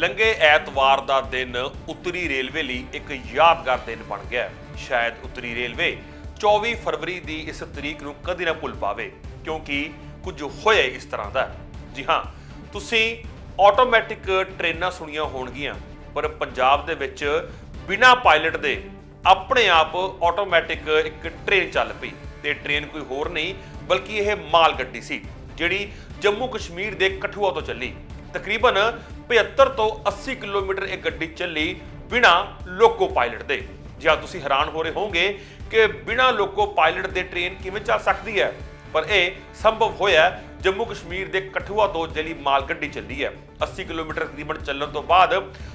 ਲੰਘੇ ਐਤਵਾਰ ਦਾ ਦਿਨ ਉੱਤਰੀ ਰੇਲਵੇ ਲਈ ਇੱਕ ਯਾਦਗਾਰ ਦਿਨ ਬਣ ਗਿਆ। ਸ਼ਾਇਦ ਉੱਤਰੀ ਰੇਲਵੇ 24 ਫਰਵਰੀ ਦੀ ਇਸ ਤਰੀਕ ਨੂੰ ਕਦੇ ਨਾ ਭੁੱਲ ਪਾਵੇ, ਕਿਉਂਕਿ ਕੁਝ ਹੋਇਆ ਇਸ ਤਰ੍ਹਾਂ ਦਾ। ਜੀ ਹਾਂ, ਤੁਸੀਂ ਆਟੋਮੈਟਿਕ ਟ੍ਰੇਨਾਂ ਸੁਣੀਆਂ ਹੋਣਗੀਆਂ, ਪਰ ਪੰਜਾਬ ਦੇ ਵਿੱਚ ਬਿਨਾ ਪਾਇਲਟ ਦੇ ਆਪਣੇ ਆਪ ਆਟੋਮੈਟਿਕ ਇੱਕ ਟ੍ਰੇਨ ਚੱਲ ਪਈ ਤੇ ਟ੍ਰੇਨ ਕੋਈ ਹੋਰ ਨਹੀਂ, ਬਲਕਿ ਇਹ ਮਾਲ ਗੱਡੀ ਸੀ, ਜਿਹੜੀ ਜੰਮੂ ਕਸ਼ਮੀਰ ਦੇ ਕਠੂਆ ਤੋਂ ਚੱਲੀ। ਤਕਰੀਬਨ 75 ਤੋਂ 80 ਕਿਲੋਮੀਟਰ ਇਹ ਗੱਡੀ ਚੱਲੀ ਬਿਨਾ ਲੋਕੋ ਪਾਇਲਟ ਦੇ। ਜਾਂ ਤੁਸੀਂ ਹੈਰਾਨ ਹੋ ਰਹੇ ਹੋਵੋਗੇ ਕਿ ਬਿਨਾ ਲੋਕੋ ਪਾਇਲਟ ਦੇ ਟ੍ਰੇਨ ਕਿਵੇਂ ਚੱਲ ਸਕਦੀ ਹੈ? ਪਰ ਇਹ ਸੰਭਵ ਹੋਇਆ ਜੰਮੂ ਕਸ਼ਮੀਰ ਦੇ ਕਠੂਆ ਤੋਂ ਜਲੀ ਮਾਲ ਗੱਡੀ ਚੱਲੀ ਹੈ। 80 ਕਿਲੋਮੀਟਰ ਤਕਰੀਬਨ ਚੱਲਣ ਤੋਂ ਬਾਅਦ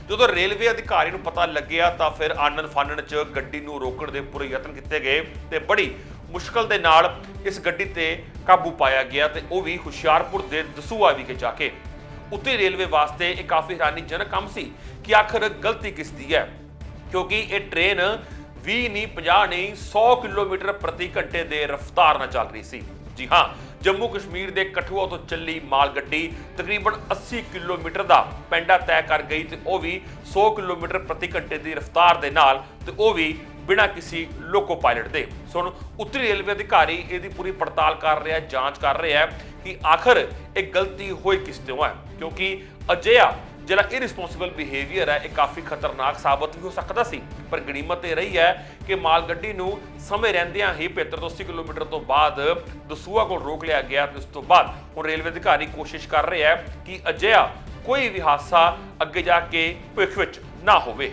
ਜਦੋਂ ਰੇਲਵੇ ਅਧਿਕਾਰੀ ਨੂੰ ਪਤਾ ਲੱਗਿਆ ਤਾਂ ਫਿਰ ਆਨਨ ਫਾਨਨ ਚ ਗੱਡੀ ਨੂੰ ਰੋਕਣ ਦੇ ਪੂਰੇ ਯਤਨ ਕੀਤੇ ਗਏ ਤੇ ਬੜੀ ਮੁਸ਼ਕਲ ਦੇ ਨਾਲ ਇਸ ਗੱਡੀ ਤੇ ਕਾਬੂ ਪਾਇਆ ਗਿਆ ਤੇ ਉਹ ਵੀ ਹੁਸ਼ਿਆਰਪੁਰ ਦੇ ਦਸੂਆ ਵਿਖੇ ਜਾ ਕੇ ਉੱਤੇ ਰੇਲਵੇ ਵਾਸਤੇ ਇਹ ਕਾਫੀ ਹੈਰਾਨੀਜਨਕ ਕੰਮ ਸੀ ਕਿ ਆਖਰ ਗਲਤੀ ਕਿਸ ਦੀ ਹੈ? ਕਿਉਂਕਿ ਇਹ ਟ੍ਰੇਨ 20 ਨਹੀਂ 50 ਨਹੀਂ 100 ਕਿਲੋਮੀਟਰ ਪ੍ਰਤੀ ਘੰਟੇ ਦੇ ਰਫ਼ਤਾਰ ਨਾਲ ਚੱਲ ਰਹੀ ਸੀ। ਜੀ ਹਾਂ, ਜੰਮੂ ਕਸ਼ਮੀਰ ਦੇ ਕਠੂਆ ਤੋਂ ਚੱਲੀ ਮਾਲ ਗੱਡੀ ਤਕਰੀਬਨ 80 ਕਿਲੋਮੀਟਰ ਦਾ ਪੈਂਡਾ ਤੈਅ ਕਰ ਗਈ ਤੇ ਉਹ ਵੀ 100 ਕਿਲੋਮੀਟਰ ਪ੍ਰਤੀ ਘੰਟੇ ਦੀ ਰਫ਼ਤਾਰ ਦੇ ਨਾਲ ਤੇ ਉਹ ਵੀ ਬਿਨਾਂ ਕਿਸੇ ਲੋਕੋ ਪਾਇਲਟ ਦੇ। ਸੋ ਹੁਣ ਉੱਤਰੀ ਰੇਲਵੇ ਅਧਿਕਾਰੀ ਇਹਦੀ ਪੂਰੀ ਪੜਤਾਲ ਕਰ ਰਿਹਾ, ਜਾਂਚ ਕਰ ਰਿਹਾ ਕਿ ਆਖਰ ਇਹ ਗਲਤੀ ਹੋਈ ਕਿਸ ਤੋਂ ਹੈ। ਕਿਉਂਕਿ ਅਜਿਹਾ ਜਿਹੜਾ ਇਰਰਿਸਪੌਂਸਿਬਲ ਬਿਹੇਵੀਅਰ ਹੈ, ਇਹ ਕਾਫੀ ਖਤਰਨਾਕ ਸਾਬਤ ਵੀ ਹੋ ਸਕਦਾ ਸੀ। ਪਰ ਗਣੀਮਤ ਇਹ ਰਹੀ ਹੈ ਕਿ ਮਾਲ ਗੱਡੀ ਨੂੰ ਸਮੇਂ ਰਹਿੰਦਿਆਂ ਹੀ 75 ਤੋਂ 80 ਕਿਲੋਮੀਟਰ ਤੋਂ ਬਾਅਦ ਦਸੂਆ ਕੋਲ ਰੋਕ ਲਿਆ ਗਿਆ ਤੇ ਉਸ ਤੋਂ ਬਾਅਦ ਹੁਣ ਰੇਲਵੇ ਅਧਿਕਾਰੀ ਕੋਸ਼ਿਸ਼ ਕਰ ਰਿਹਾ ਹੈ ਕਿ ਅਜਿਹਾ ਕੋਈ ਵੀ ਹਾਦਸਾ ਅੱਗੇ ਜਾ ਕੇ ਭਵਿੱਖ ਵਿੱਚ ਨਾ ਹੋਵੇ।